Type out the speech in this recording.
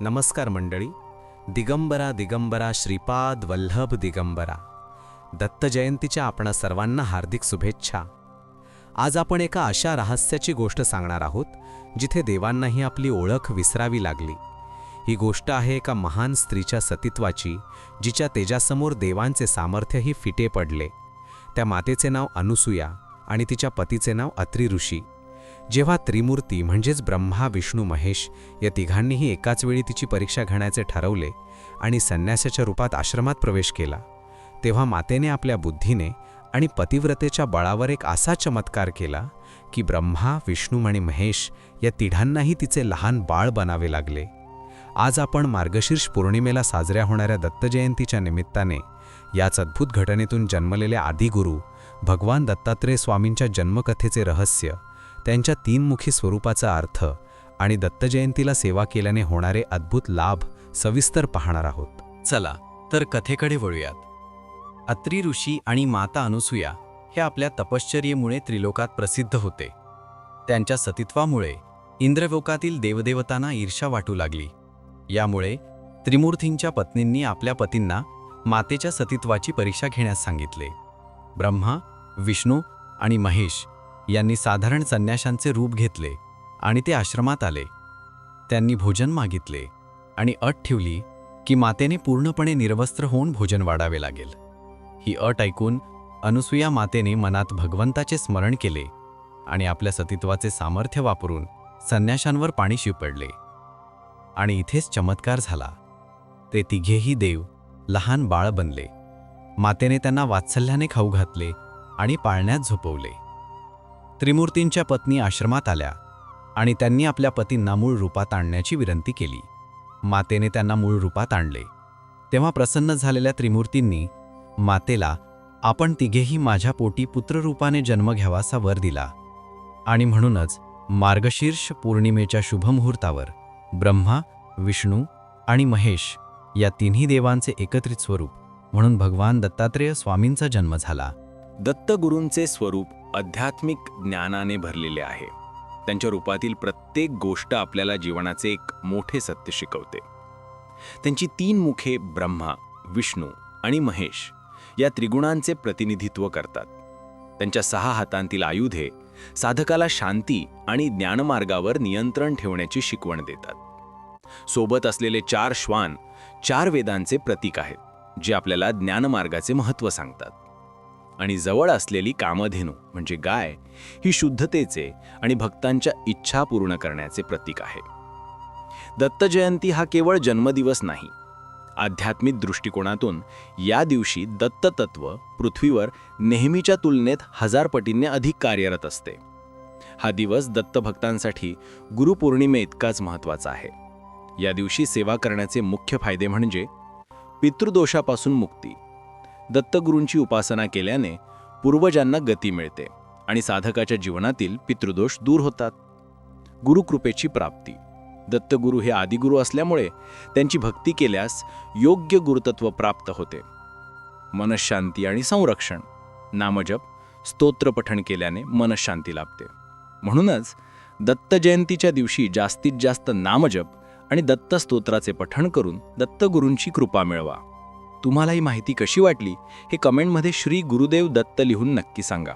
नमस्कार मंडळी. दिगंबरा दिगंबरा श्रीपाद वल्लभ दिगंबरा. दत्त जयंतीच्या आपण सर्वांना हार्दिक शुभेच्छा. आज आपण एका अशा रहस्याची गोष्ट सांगणार आहोत जिथे देवांनाही आपली ओळख विसरावी लागली. ही गोष्ट आहे एका महान स्त्रीच्या सतीत्वाची जिच्या तेजासमोर देवांचे सामर्थ्यही फिटे पडले. त्या मातेचे नाव अनुसूया आणि तिच्या पतीचे नाव अत्री ऋषी जेव्हा त्रिमूर्ती म्हणजेच ब्रह्मा विष्णू महेश या तिघांनीही एकाच वेळी तिची परीक्षा घेण्याचे ठरवले आणि संन्यासाच्या रूपात आश्रमात प्रवेश केला तेव्हा मातेने आपल्या बुद्धीने आणि पतिव्रतेच्या बळावर एक असा चमत्कार केला की ब्रह्मा विष्णू आणि महेश या तिघांनाही तिचे लहान बाळ बनावे लागले. आज आपण मार्गशीर्ष पौर्णिमेला साजऱ्या होणाऱ्या दत्तजयंतीच्या निमित्ताने याच अद्भुत घटनेतून जन्मलेले आदिगुरु भगवान दत्तात्रेय स्वामींच्या जन्मकथेचे रहस्य त्यांच्या तीनमुखी स्वरूपाचा अर्थ आणि दत्तजयंतीला सेवा केल्याने होणारे अद्भुत लाभ सविस्तर पाहणार आहोत. चला तर कथेकडे वळूयात. अत्री ऋषी आणि माता अनुसूया हे आपल्या तपश्चर्येमुळे त्रिलोकात प्रसिद्ध होते. त्यांच्या सतीत्वामुळे इंद्रलोकातील देवदेवतांना ईर्षा वाटू लागली. यामुळे त्रिमूर्तींच्या पत्नींनी आपल्या पतींना मातेच्या सतीत्वाची परीक्षा घेण्यास सांगितले. ब्रह्मा विष्णू आणि महेश यांनी साधारण संन्याशांचे रूप घेतले आणि ते आश्रमात आले. त्यांनी भोजन मागितले आणि अट ठेवली की मातेने पूर्णपणे निर्वस्त्र होऊन भोजन वाढावे लागेल. ही अट ऐकून अनुसूया मातेने मनात भगवंताचे स्मरण केले आणि आपल्या सतीत्वाचे सामर्थ्य वापरून संन्याशांवर पाणी शिपडले आणि इथेच चमत्कार झाला. ते तिघेही देव लहान बाळ बनले. मातेने त्यांना वात्सल्याने खाऊ घातले आणि पाळण्यात झोपवले. त्रिमूर्तींच्या पत्नी आश्रमात आल्या आणि त्यांनी आपल्या पतींना मूळ रूपात आणण्याची विनंती केली. मातेने त्यांना मूळ रूपात आणले. तेव्हा प्रसन्न झालेल्या त्रिमूर्तींनी मातेला आपण तिघेही माझ्या पोटी पुत्ररूपाने जन्म घ्यावासा वर दिला. आणि म्हणूनच मार्गशीर्ष पौर्णिमेच्या शुभमुहूर्तावर ब्रह्मा विष्णू आणि महेश या तिन्ही देवांचे एकत्रित स्वरूप म्हणून भगवान दत्तात्रेय स्वामींचा जन्म झाला. दत्तगुरूंचे स्वरूप आध्यात्मिक ज्ञानाने भरलेले आहे. त्यांच्या रूपातील प्रत्येक गोष्ट आपल्याला जीवनाचे एक मोठे सत्य शिकवते. त्यांची तीन मुखे ब्रह्मा विष्णू आणि महेश या त्रिगुणांचे प्रतिनिधित्व करतात. त्यांच्या सहा हातांतील आयुधे साधकाला शांती आणि ज्ञानमार्गावर नियंत्रण ठेवण्याची शिकवण देतात. सोबत असलेले चार श्वान चार वेदांचे प्रतीक आहेत जे आपल्याला ज्ञानमार्गाचे महत्त्व सांगतात. आणि जवळ असलेली कामधेनू म्हणजे गाय ही शुद्धतेचे आणि भक्तांच्या इच्छा पूर्ण करण्याचे प्रतीक आहे. दत्तजयंती हा केवळ जन्मदिवस नाही. आध्यात्मिक दृष्टिकोनातून या दिवशी दत्ततत्व पृथ्वीवर नेहमीच्या तुलनेत हजार पटींनी अधिक कार्यरत असते. हा दिवस दत्तभक्तांसाठी गुरुपौर्णिमे इतकाच महत्त्वाचा आहे. या दिवशी सेवा करण्याचे मुख्य फायदे म्हणजे पितृदोषापासून मुक्ती. दत्तगुरूंची उपासना केल्याने पूर्वजांना गती मिळते आणि साधकाच्या जीवनातील पितृदोष दूर होतात. गुरुकृपेची प्राप्ती. दत्तगुरू हे आदिगुरू असल्यामुळे त्यांची भक्ती केल्यास योग्य गुरुतत्व प्राप्त होते. मनशांती आणि संरक्षण. नामजप स्तोत्र पठण केल्याने मनशांती लाभते. म्हणूनच दत्त जयंतीच्या दिवशी जास्तीत जास्त नामजप आणि दत्त स्तोत्राचे पठण करून दत्तगुरूंची कृपा मिळवा. तुम्हाला ही माहिती कशी वाटली हे कमेंटमध्ये श्री गुरुदेव दत्त लिहून नक्की सांगा.